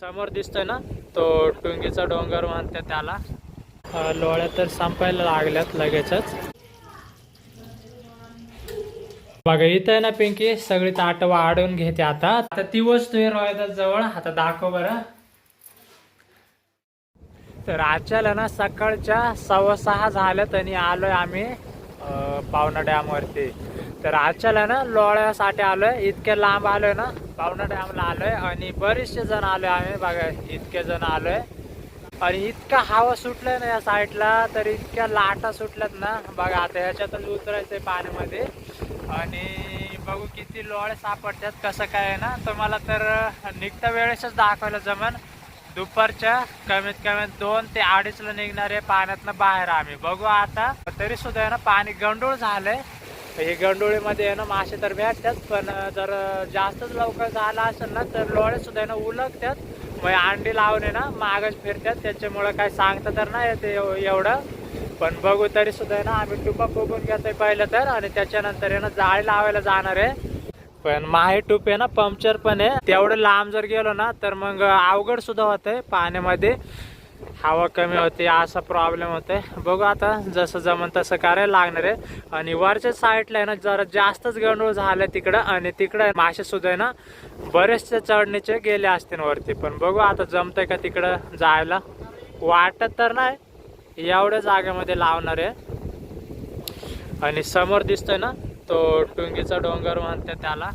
समोर दिसतोय ना तो टुंगीचा डोंगर म्हणते त्याला. लोळ्या तर संपायला लागल्यात लगेचच. बघा इथं आहे ना पिंकी सगळी ताट वाढून घेते आता. आता ती वस्तू आहे जवळ. आता दाखव बरं. तर आजच्याला ना सकाळच्या सव्वा सहा झाल्यात आणि आलोय आम्ही अं, पावना डॅम वरती तर आजच्याला ना लोळ्यासाठी आलोय. इतके लांब आलोय ना पावणा डॅमला आलोय. आणि बरेचसे जण आलोय आम्ही. बघा इतके जण आलोय. आणि इतका हवा सुटलाय ना या साईडला तर इतक्या लाटा सुटल्यात ना. बघा आता ह्याच्यातच उतरायचंय पाण्यामध्ये. आणि बघू किती लोळे सापडतात कसं काय आहे ना. तुम्हाला तर निघता वेळेसच दाखवायला जमन. दुपारच्या कमीत कमी दोन ते अडीचला निघणारे पाण्यातनं बाहेर आम्ही. बघू आता. तरी सुद्धा आहे ना पाणी गंडूळ झालंय. हे गंडोळीमध्ये आहे ना मासे तर भेटतात पण जर जास्तच लवकर झाला असेल ना तर लोळे सुद्धा आहे ना उलगतात. मग अंडी लावून आहे ना मागच फिरतात. त्याच्यामुळं काय सांगता तर नाही येते एवढं. पण बघू तरी सुद्धा आहे ना आम्ही टुपा बघून घेतोय पहिलं तर आणि त्याच्यानंतर आहे ना जाळी लावायला जाणार आहे. पण माहे टूप आहे ना पंक्चर पण आहे. तेवढं लांब जर गेलो ना तर मग अवघड सुद्धा होतंय पाण्यामध्ये. हवा कमी होते असा प्रॉब्लेम होते. बघू आता जसं जमन तसं करायला लागणार आहे. आणि वरच्या साईडला आहे ना जरा जास्तच गंडूळ झालं तिकडं. आणि तिकडं मासे सुद्धा आहे ना बरेचसे चढणीचे गेले असतील वरती. पण बघू आता जमतंय का तिकडं जायला? वाटत तर नाही. एवढ्या जागेमध्ये लावणार आहे. आणि समोर दिसतोय ना तो टुंगीचा डोंगर म्हणते त्याला.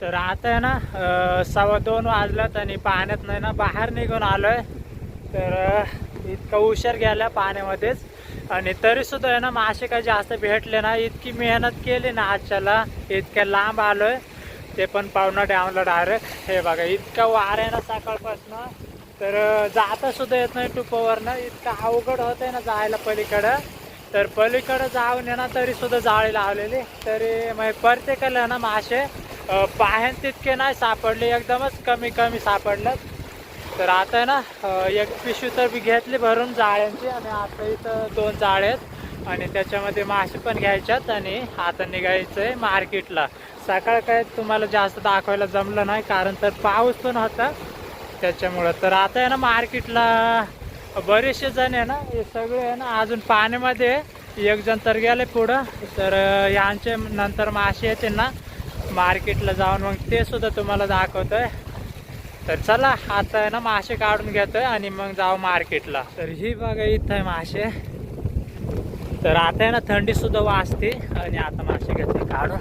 तर आता आहे ना सव्वा दोन वाजल्यात आणि पाण्यात नाही ना बाहेर निघून आलोय. तर इतकं इतका उशीर गेला पाण्यामध्येच. आणि तरी सुद्धा आहे ना मासे काही जास्त भेटले ना इतकी मेहनत केली ना आजच्याला इतक्या लांब आलोय. ते पण पाहुणा डॅमला डायरेक्ट हे बघा इतका वार आहे ना सकाळपासनं. तर जातासुद्धा जाता सुद्धा येत नाही टुपावरनं. इतकं अवघड होत आहे ना जायला पलीकडं. तर पलीकडं जाऊन आहे ना तरी सुद्धा जाळी लावलेली. तरी मग प्रत्येकाला ना मासे पाहेन तितके नाही सापडले. एकदमच कमी कमी सापडलं तर आता आहे ना एक पिशवी तर मी घेतली भरून जाळ्यांची आणि आता इथं दोन जाळे आहेत. आणि त्याच्यामध्ये मासे पण घ्यायच्यात आणि आता निघायचं आहे मार्केटला. सकाळ काय तुम्हाला जास्त दाखवायला जमलं नाही कारण तर पाऊस पण होता. त्याच्यामुळं तर आता आहे ना मार्केटला बरेचसे जण आहे ना हे सगळे आहे ना अजून पाण्यामध्ये एक जण तर गेले पुढं तर यांचे नंतर मासे येते ना. मार्केटला जाऊन मग ते सुद्धा तुम्हाला दाखवतोय. तर चला आता आहे ना मासे काढून घेतोय आणि मग जाऊ मार्केटला. तर ही बघा इथं आहे मासे. तर आता आहे ना थंडी सुद्धा वाजते आणि आता मासे घेतले काढून.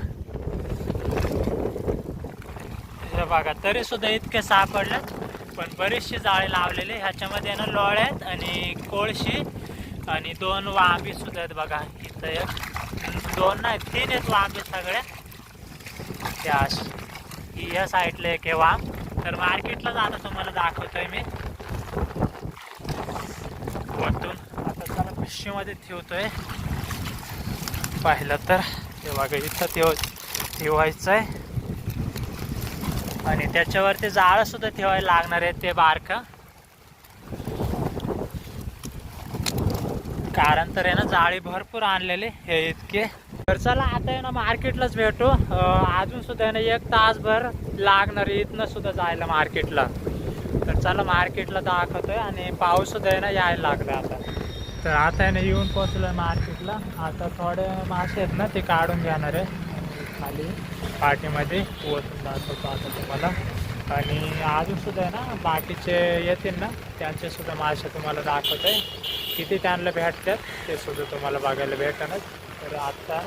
हे बघा तरी सुद्धा इतके सापडलेत पण बरीचशी जाळे लावलेले ह्याच्यामध्ये ना लोळ आहेत आणि कोळशी आणि दोन वाबी सुद्धा आहेत बघा इथं एक. दोन नाही तीन आहेत वाबी सगळ्या त्या अशी या साईडला एक आहे वाम तर मार्केटला जाता तुम्हाला दाखवतोय मी. वरतून. आता त्याला पिशवीमध्ये ठेवतोय. पाहिलं तर ते बघा इथं ठेव ठेवायचं आहे आणि त्याच्यावरती जाळं सुद्धा ठेवायला लागणार आहे ते बारकं. कारण तर आहे ना जाळी भरपूर आणलेले हे इतके. तर चला आता आहे ना मार्केटलाच भेटू. अजून सुद्धा आहे ना एक तासभर लागणार इथनं सुद्धा जायला मार्केटला तर चला मार्केटला दाखवतोय आणि पाऊस सुद्धा आहे ना यायला लागला आता. तर आता आहे ना येऊन पोचलोय मार्केटला आता थोडे मासे आहेत ना ते काढून घेणार आहे. खाली पाठीमध्ये. ओतून दाखवतो आता तुम्हाला. आणि अजून सुद्धा आहे ना बाकीचे येतील ना त्यांचे सुद्धा मासे तुम्हाला आहे किती त्यांना भेटतात ते सुद्धा तुम्हाला बघायला भेटणार. तर आता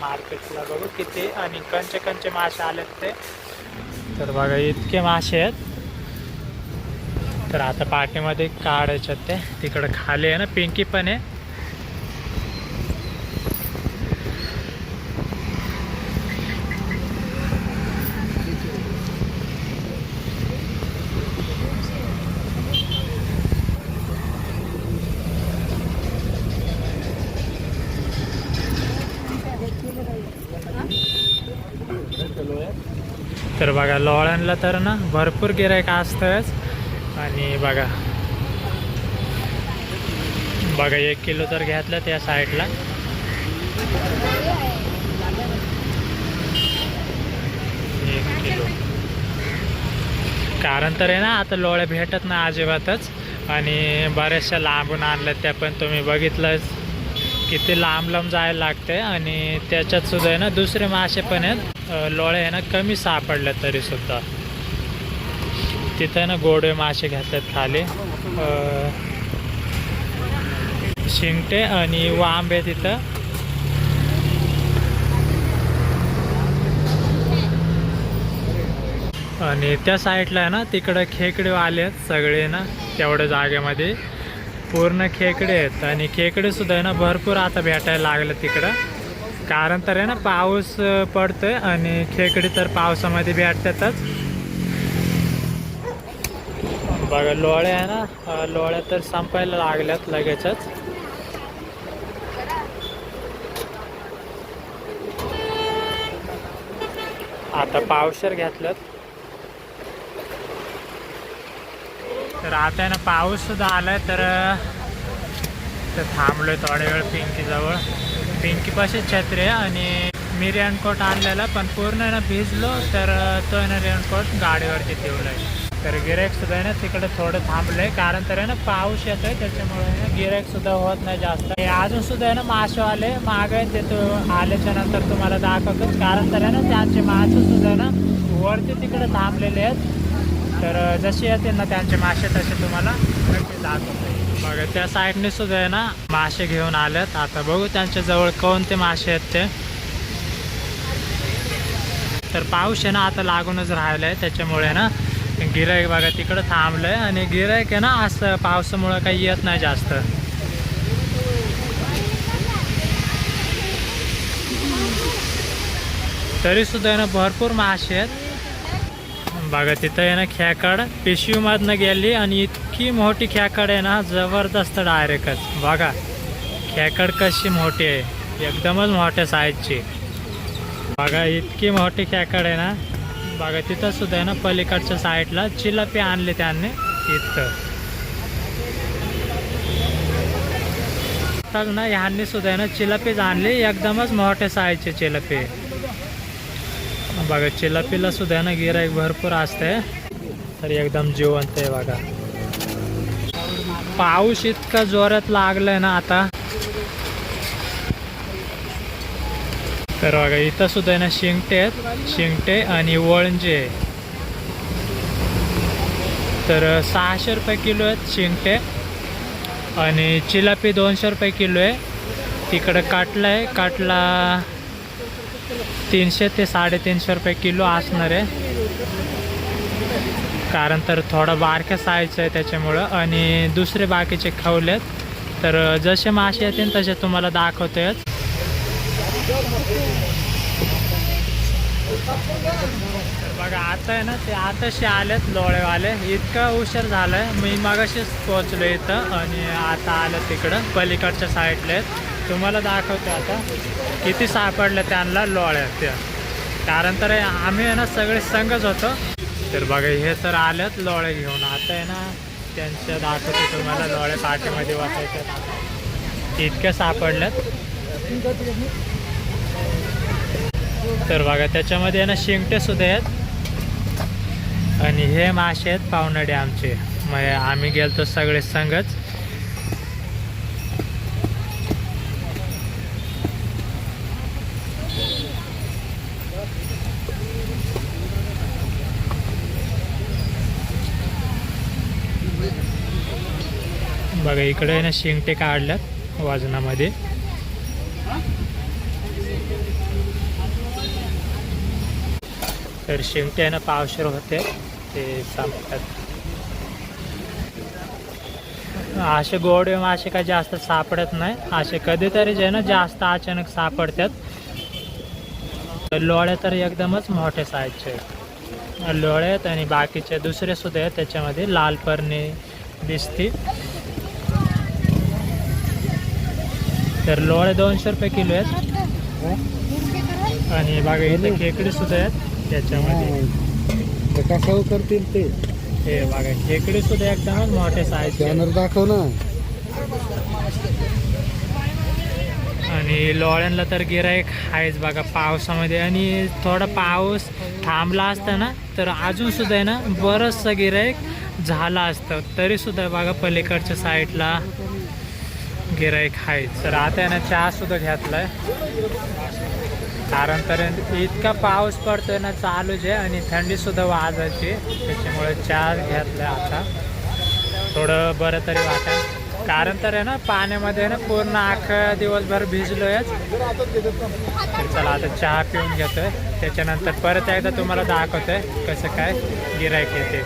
मार्केटला बघू किती आणि कंचे कंचे मासे आलेत ते. तर बघा इतके मासे आहेत. तर आता पाठीमध्ये काढायच्यात ते. तिकडं खाली आहे ना पिंकी पण आहे तर बघा लोळ्यांना तर ना भरपूर गिरायक असतंच. आणि बघा. बघा एक किलो तर घेतलं त्या साईडला. एक किलो. कारण तर आहे ना आता लोळ्या भेटत ना अजिबातच. आणि बऱ्याचशा लांबून आणल्या त्या पण तुम्ही बघितलंच. किती लांब लांब जायला लागते आणि त्याच्यात सुद्धा आहे ना दुसरे मासे पण आहेत. लोळे आहे ना कमी सापडले तरी सुद्धा. तिथं ना गोडे मासे घेतात खाली. शिंगटे आणि वांबे तिथं. आणि त्या साईडला आहे ना तिकडं खेकडे आले आहेत सगळे ना तेवढ्या जागेमध्ये. पूर्ण खेकडे आहेत. आणि खेकडे सुद्धा आहे ना भरपूर आता भेटायला लागलं तिकडं. कारण तर आहे ना पाऊस पडतोय आणि खेकडे तर पावसामध्ये भेटतातच. बघा लोळ्या आहे ना लोळ्या तर संपायला लागल्यात लगेचच. आता पावशर घेतल्यात. तर आता आहे ना पाऊस सुद्धा आलाय तर तर थांबलोय थोड्या वेळ पिंकी जवळ. पिंकी पाशी छत्री आहे आणि मी रेनकोट आणलेला पण पूर्ण आहे ना भिजलो तर तो आहे ना रेनकोट गाडीवरती ठेवलाय. तर गिरायक सुद्धा आहे ना तिकडे थोडं थांबलंय कारण तर आहे ना पाऊस येतो आहे त्याच्यामुळे गिरायक सुद्धा होत नाही जास्त. अजूनसुद्धा अजून सुद्धा आहे ना मासेवाले माग आहे ते तो आल्याच्यानंतर तुम्हाला दाखवतो कारण तर आहे ना त्यांचे मासे सुद्धा आहे ना वरती तिकडे थांबलेले आहेत. तर जसे येतील ना त्यांचे मासे तसे तुम्हाला नक्की दाखवतो. बघा त्या साईडने सुद्धा आहे ना मासे घेऊन आलेत. आता बघू त्यांच्या जवळ कोणते मासे आहेत ते. तर पाऊस आहे ना आता लागूनच राहिलं आहे त्याच्यामुळे ना गिरायक बघा तिकडं थांबलंय. आणि गिरायक आहे ना असं पावसामुळं काही येत नाही जास्त. तरी सुद्धा आहे ना भरपूर मासे आहेत. बघा तिथं आहे ना खेकड पिशवीमधनं गेली आणि इतकी मोठी खेकड आहे ना जबरदस्त डायरेक्टच. बघा खेकड कशी मोठी आहे. एकदमच मोठ्या साईजची बघा इतकी मोठी खेकड आहे ना. बघा तिथं सुद्धा आहे ना पलीकडच्या साईडला चिलपी आणली त्यांनी इथं. तर ना ह्यांनी सुद्धा आहे ना चिलपीच आणली. एकदमच मोठे साईजचे चिलपी. बघा चिलापीला सुद्धा ना गिराईक भरपूर असते. तर एकदम जिवंत आहे बघा पाऊस इतका जोरात लागलाय ना आता. तर बघा इथं सुद्धा आहे ना शिंगटे आहेत. शिंगटे आणि वळंजे. तर सहाशे रुपये किलो आहेत शिंगटे. आणि चिलापी दोनशे रुपये किलो आहे. तिकडं काटला आहे. काटला तीनशे ते साडेतीनशे रुपये किलो असणार आहे. कारण तर थोडं बारक्या साईजचं आहे त्याच्यामुळं. आणि दुसरे बाकीचे खवलेत तर जसे मासे येतील तसे तुम्हाला दाखवतोय. आहेत बघा आता आहे ना ते आताशी आलेत लोळेवाले. इतकं उशीर आहे मी मगाशीच पोचलो इथं. आणि आता आलं तिकडं पलीकडच्या साईडला आहेत. तुम्हाला दाखवतो आता किती सापडलं त्यांना लोळ्या त्या. कारण तर आम्ही आहे ना सगळे संघच होतो. तर बघा हे तर आलेत लोळे घेऊन. आता आहे ना त्यांच्या दाखवतो तुम्हाला लोळे पाठीमध्ये वाचायचे इतक्या सापडल्यात. तर बघा त्याच्यामध्ये आहे ना शिंगटे सुद्धा आहेत. आणि हे मासे आहेत पावनडे आमचे. मग आम्ही गेलतो सगळे संघच बघा इकडे आहे ना शेंगटे काढल्यात वजनामध्ये. तर शिंगटे आहे ना पावशर होते ते संपतात. असे गोडे मासे काय जास्त सापडत नाही. असे कधीतरी जे ना जास्त अचानक सापडतात. तर लोळे तर एकदमच मोठे साईजचे आहेत. लोळे आहेत आणि बाकीचे दुसरे सुद्धा आहेत त्याच्यामध्ये लाल परणी दिसते तर लोळे दोनशे रुपये किलो आहेत. आणि बघा इथे खेकडे सुद्धा आहेत त्याच्यामध्ये. कशावर करतील ते? हे बघा खेकडे सुद्धा एकदमच मोठे साईज बॅनर दाखव ना. आणि लोळ्यांना तर गिराईक आहेच बघा पावसामध्ये. आणि थोडा पाऊस थांबला असता ना तर अजून सुद्धा आहे ना बरंचसं गिराईक झालं असतं. तरी सुद्धा बघा पलीकडच्या साईडला गिराईक आहे तर आता आहे ना चहा सुद्धा घेतलाय. कारण तर इतका पाऊस पडतोय ना चालूच आहे आणि थंडी सुद्धा वाजायची. त्याच्यामुळे चहा घेतलाय आता. थोडं बरं तरी वाटत कारण तर आहे ना पाण्यामध्ये ना पूर्ण आख दिवसभर भिजलोय. तर चला आता चहा पिऊन घेतोय. त्याच्यानंतर परत एकदा तुम्हाला दाखवतोय कसं काय गिरायक येते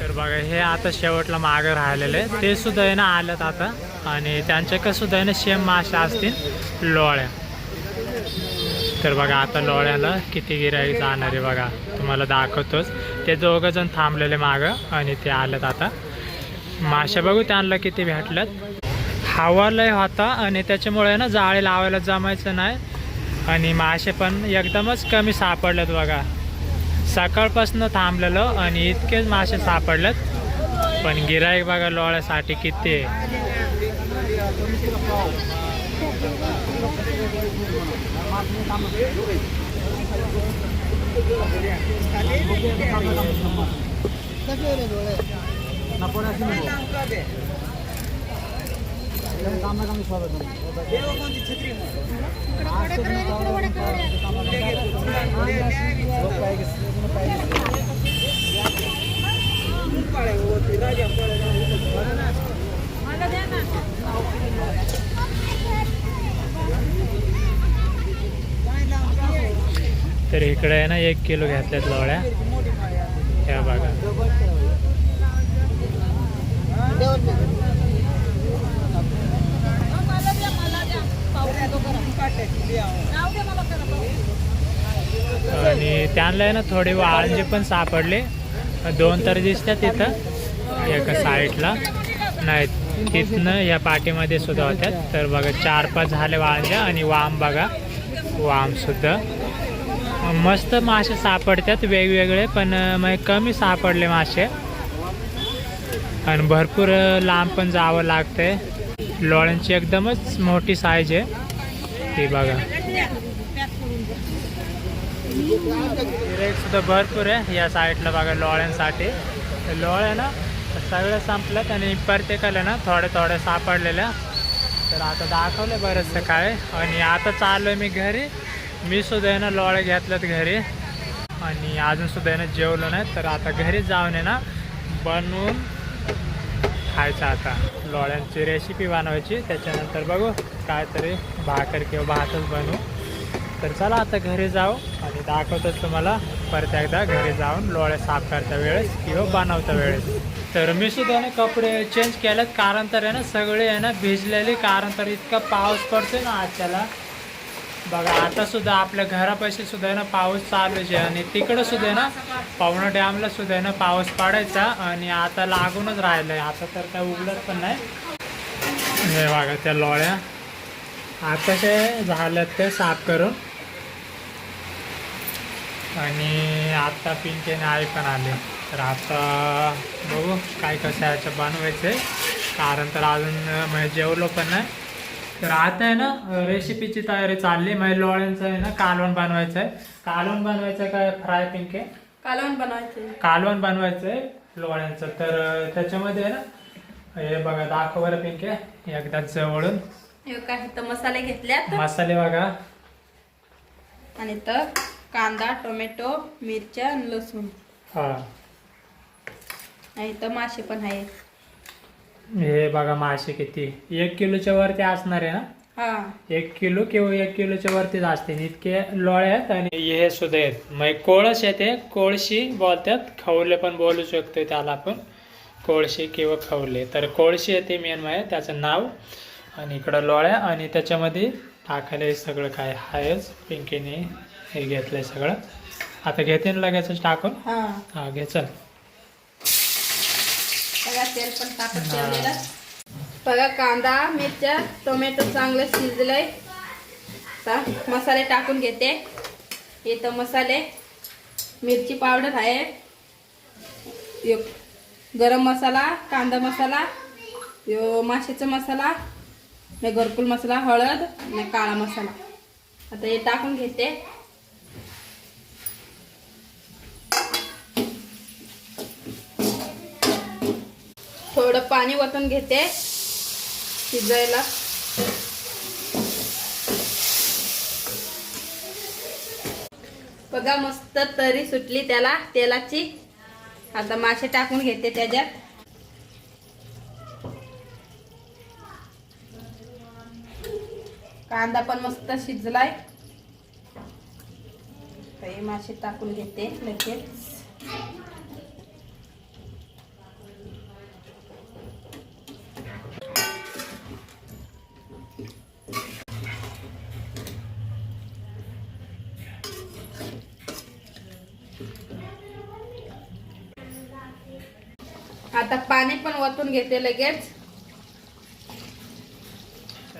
तर बघा हे आता शेवटला मागं राहिलेले ते सुद्धा आहे ना आल्यात आता. आणि त्यांच्याकडे सुद्धा आहे ना सेम मासे असतील लोळ्या. तर बघा आता लोळ्याला किती गिराई जाणार आहे बघा. तुम्हाला दाखवतोच. ते दोघं जण थांबलेले मागं आणि ते आलेत आता. माशा बघू त्यांना किती भेटल्यात. हवा लय होता आणि त्याच्यामुळे ना जाळी लावायला जमायचं नाही. आणि मासे पण एकदमच कमी सापडलेत बघा. सकाळपासून थांबलेलं आणि इतकेच मासे सापडलेत पण गिराईक बघा लोळ्यासाठी किती आहे. तर इकडे आहे ना एक किलो घेतल्यात लोळ्या. ह्या बघा. आणि त्यांना आहे ना थोडी वाळंजे पण सापडले. दोन तर दिसतात तिथं. एका साईडला नाही तिथनं या पाठीमध्ये सुद्धा होत्यात. तर बघा चार पाच झाले वांजा आणि वाम बघा. वाम सुद्धा. मस्त मासे सापडतात वेगवेगळे पण मग कमी सापडले मासे. आणि भरपूर लांब पण जावं लागतंय. लोळ्यांची एकदमच मोठी साईज आहे. ती बघा. गिऱ्हाईक सुद्धा भरपूर आहे या साईडला बघा लोळ्यांसाठी. लोळ्या ना सगळ्या संपल्यात आणि प्रत्येकाला ना थोड्या थोड्या सापडलेल्या. तर आता दाखवलं बरंचसं काय. आणि आता चाललो आहे मी घरी. मी सुद्धा आहे ना लोळे घेतल्यात घरी. आणि अजून सुद्धा आहे ना जेवलो नाही. तर आता घरी जाऊन आहे ना बनवून खायचं आता. लोळ्यांची रेसिपी बनवायची. त्याच्यानंतर बघू काहीतरी भाकर किंवा भातच बनवू. तर चला आता घरी जाऊ आणि दाखवतोच तुम्हाला. परत एकदा घरी जाऊन लोळे साफ करता वेळेस किंवा बनवता वेळेस. तर मी सुद्धा ना कपडे चेंज केलेत. कारण तर आहे ना सगळे आहे ना भिजलेले. कारण तर इतका पाऊस पडतोय ना आजच्याला. बघा आता सुद्धा आपल्या घरापाशी सुद्धा आहे ना पाऊस चालूच आहे. आणि तिकडं सुद्धा आहे ना पाहुणा डॅमला सुद्धा आहे ना पाऊस पडायचा. आणि आता लागूनच राहिलं आहे आता तर काय उघडत पण नाही. हे बघा त्या लोळ्या. आताशे झाल्यात ते साफ करून. आणि आता पिंकेने आई पण आले. तर आता बघू काय कसं याचं बनवायचं आहे कारण तर अजून म्हणजे जेवलो पण नाही. तर आता आहे ना रेसिपीची तयारी चालली. म्हणजे लोळ्यांचं आहे ना कालवण बनवायचं आहे कालवण बनवायचं काय फ्राय पिंके? कालवण बनवायचे कालवण बनवायचं आहे लोळ्यांचं. तर त्याच्यामध्ये आहे ना हे बघा दाखव बरं पिंके. एकदा जवळून. मसाले घेतल्यात. मसाले बघा. आणि तर कांदा टोमॅटो मिरच्या आणि लसूण. हा. आणि तर मासे पण आहे हे बघा मासे किती. एक किलोच्या वरती असणार आहे ना? हा. एक किलो किंवा एक किलोच्या वरतीच असते इतके लोळे आहेत आणि हे सुद्धा आहेत. मग कोळस येते कोळशी बोलतात. खवले पण बोलू शकतो त्याला आपण. कोळशी किंवा खवले. तर कोळशी येते मेन म्हणजे त्याचं नाव. आणि इकडं लोळ्या. आणि त्याच्यामध्ये टाकायला हे सगळं काय? आहेच पिंकीने हे घेतलंय सगळं. आता घेते ना लगेचच टाकून? हा. हा घे चल. बघा तेल पण टाकत ठेवलेलं. बघा कांदा मिरच्या टोमॅटो चांगलं शिजलंय. आता मसाले टाकून घेते. इथं मसाले. मिरची पावडर आहे. यो गरम मसाला कांदा मसाला यो माशाचा मसाला ने घरकुल मसाला हळद आणि काळा मसाला. आता हे टाकून घेते. थोडं पाणी वतून घेते शिजायला. बघा मस्त तरी सुटली त्याला तेलाची. आता मासे टाकून घेते त्याच्यात. कांदा पण मस्त शिजलाय. मासे टाकून घेते लगेच. आता पाणी पण वतून घेते लगेच.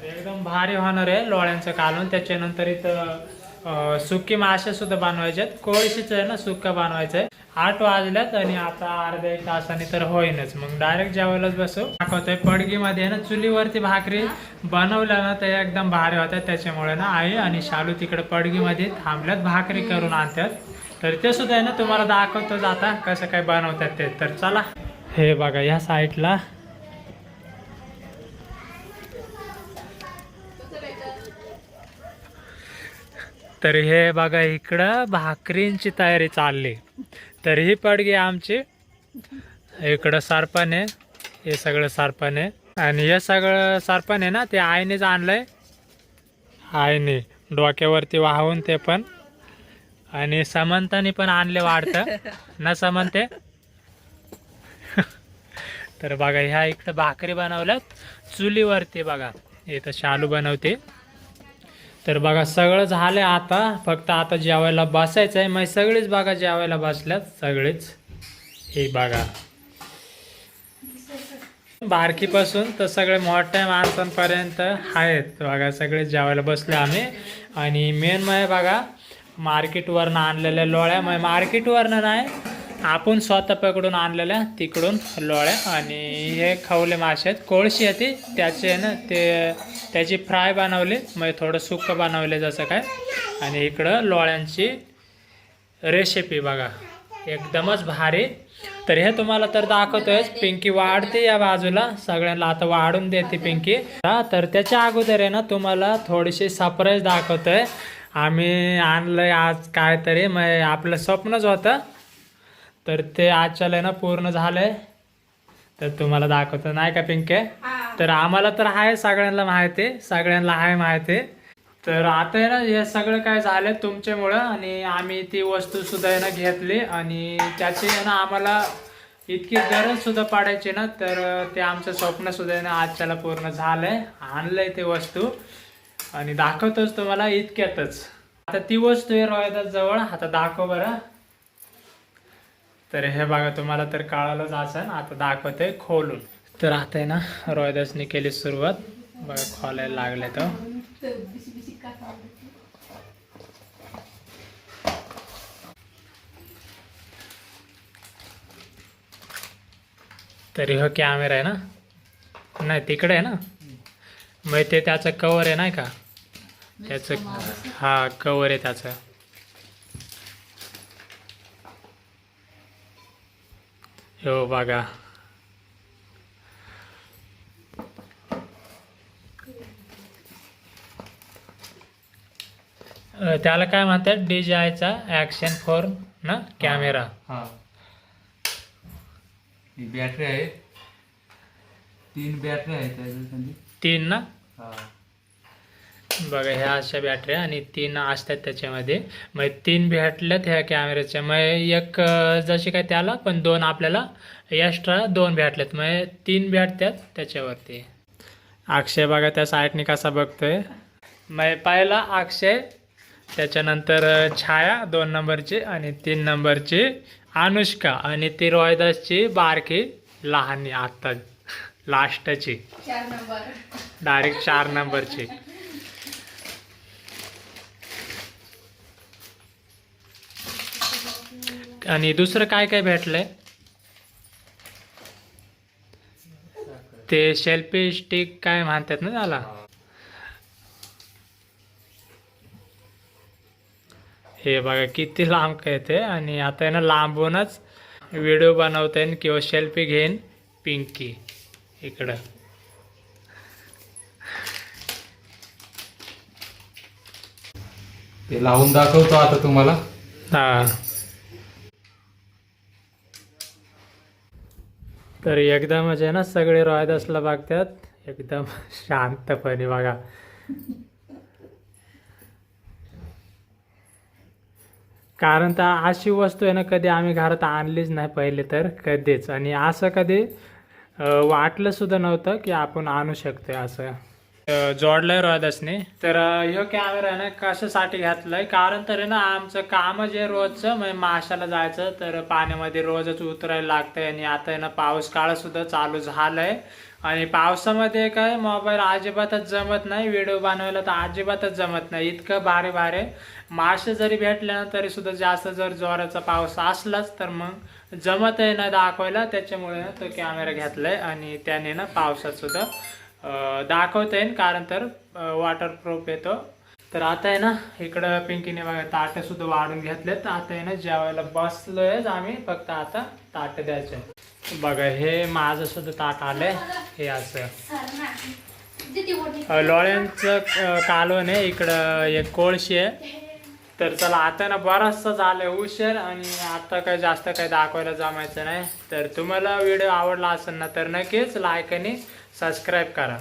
एकदम भारी होणार आहे लोळ्यांचं कालून त्याच्यानंतर इथं सुके सुकी मासे सुद्धा बनवायचे आहेत. कोळशीच आहे ना सुक्का बनवायचं आहे. आठ वाजल्यात आणि आता अर्ध्या एक तासाने तर होईनच. मग डायरेक्ट जेवायलाच बसू. दाखवतोय पडगीमध्ये ना चुलीवरती भाकरी बनवल्या ना ते एकदम भारी होत्या. त्याच्यामुळे ना आई आणि शालू तिकडे पडगीमध्ये थांबल्यात भाकरी करून आणतात. तर ते सुद्धा आहे ना तुम्हाला दाखवतोच आता कसं काय बनवतात ते. तर चला. हे बघा या साईडला. तर हे बघा इकडं भाकरींची तयारी चालली. तर ही पडगी आमची. इकडं सारपण आहे हे सगळं सारपण आहे आणि हे सगळं सारपण आहे ना ते आईनेच आणलंय. आईने डोक्यावरती वाहून ते पण. आणि समंतानी पण आणले वाढतं. ना समंते? तर बघा ह्या इकडं भाकरी बनवल्यात. चुलीवरती बघा इथं शालू बनवते. तर बघा सगळं झालंय आता. फक्त आता जेवायला बसायचं आहे मग सगळीच बघा जेवायला बसल्यात सगळेच. हे बघा. बारकीपासून तर सगळे मोठ्या माणसांपर्यंत आहेत. बघा सगळे जेवायला बसले आम्ही. आणि मेन म्हणजे बघा मार्केटवरनं आणलेल्या लोळ्या. म्हणजे मार्केटवरनं नाही आपण स्वतः पकडून आणलेल्या तिकडून लोळ्या आणि हे खवले मासे आहेत. कोळशी आहे ती. त्याचे आहे ना ते त्याची फ्राय बनवली. म्हणजे थोडं सुकं बनवले जसं काय. आणि इकडं लोळ्यांची रेसिपी बघा. एकदमच भारी. तर हे तुम्हाला तर दाखवतोय पिंकी वाढते या बाजूला. सगळ्यांना आता वाढून देते पिंकी. हा, तर त्याच्या अगोदर आहे ना तुम्हाला थोडीशी सरप्राईज दाखवतोय. आम्ही आणलंय आज काय तरी मग आपलं स्वप्नच होतं. तर ते आजच्याला आहे ना पूर्ण झालंय. तर तुम्हाला दाखवतो. नाही का पिंके? तर आम्हाला तर आहे सगळ्यांना माहिती. आहे सगळ्यांना आहे माहिती. आहे. तर आता आहे ना हे सगळं काय झालं तुमच्यामुळं आणि आम्ही ती वस्तू सुद्धा आहे ना घेतली आणि त्याची आहे ना आम्हाला इतकी गरज सुद्धा पडायची ना तर ते आमचं स्वप्न सुद्धा आहे ना आजच्याला पूर्ण झालंय. आणलंय ते वस्तू. आणि दाखवतोच तुम्हाला इतक्यातच. आता ती वस्तू आहे रोहिदास जवळ आता दाखव बरं. तर हे बघा तुम्हाला तर कळालंच असेल आता दाखवते खोलून. तर आता आहे ना रोहिदासने केली सुरुवात. बघा खोलायला लागले तर. तरी हो कॅमेरा आहे ना? नाही तिकडे आहे ना? मग ते त्याचं कवर आहे नाही का? त्याचं हा कवर आहे त्याचं. हो बघा त्याला काय म्हणतात? डीजीआयचा ॲक्शन फोर ना? कॅमेरा हा. ही. बॅटरी आहे. तीन बॅटरी आहेत त्याच्यासाठी. तीन ना? हा. बघा ह्या अशा बॅटऱ्या आणि तीन असतात त्याच्यामध्ये. मग तीन भेटल्यात ह्या कॅमेऱ्याच्या मग एक जशी काय त्याला पण दोन आपल्याला एक्स्ट्रा दोन भेटल्यात. मग तीन भेटतात त्याच्यावरती. अक्षय बघा त्या साईडने कसा बघतोय. मग पहिला अक्षय त्याच्यानंतर छाया दोन नंबरची आणि तीन नंबरची अनुष्का आणि ती रोहिदासची बारकी लहानी आत्ता लास्टची डायरेक्ट चार नंबरची. आणि दुसरं काय काय भेटलंय? ते शेल्फी स्टिक काय म्हणतात ना त्याला? हे बघा किती लांब काय ते. आणि आता आहे ना लांबूनच व्हिडिओ बनवता किंवा सेल्फी घेईन पिंकी. इकडं. ते लावून दाखवतो आता तुम्हाला. हा. तर एकदम म्हणजे ना सगळे रॉयदासला बघतात. एकदम शांतपणे बघा. कारण तर अशी वस्तू आहे ना कधी आम्ही घरात आणलीच नाही पहिले तर कधीच. आणि असं कधी वाटलं सुद्धा नव्हतं की आपण आणू शकतोय असं. जोडलंय रोहिदासने. तर ह्यो कॅमेरा ना कशासाठी घातलाय? कारण तर आहे ना आमचं काम जे रोजचं म्हणजे माशाला जायचं तर पाण्यामध्ये रोजच उतरायला लागतंय आणि आता आहे ना पाऊस काळ सुद्धा चालू झालाय. आणि पावसामध्ये काय मोबाईल अजिबातच जमत नाही व्हिडिओ बनवायला तर अजिबातच जमत नाही. इतकं भारी भारी. मासे जरी भेटले ना तरी सुद्धा जास्त जर जोराचा पाऊस असलाच तर मग जमत आहे ना दाखवायला. त्याच्यामुळे ना तो कॅमेरा घेतलाय आणि त्याने ना पावसात सुद्धा दाखवता येईल कारण तर वॉटरप्रूफ येतो. तर आता आहे ना इकडं पिंकीने बघा ताटं सुद्धा वाढून घेतलेत. आता आहे ना जेवायला बसलोय आम्ही. फक्त आता ताटं द्यायचे बघा हे माझं सुद्धा ताट आलंय. हे असं. लोळ्यांचं कालवण आहे. इकडं एक कोळशी आहे. तर चला आता ना बराचसा झालंय उशीर आणि आता काय जास्त काही दाखवायला जमायचं नाही. तर तुम्हाला व्हिडिओ आवडला असेल ना तर नक्कीच लाईक आणि सबस्क्राईब करा.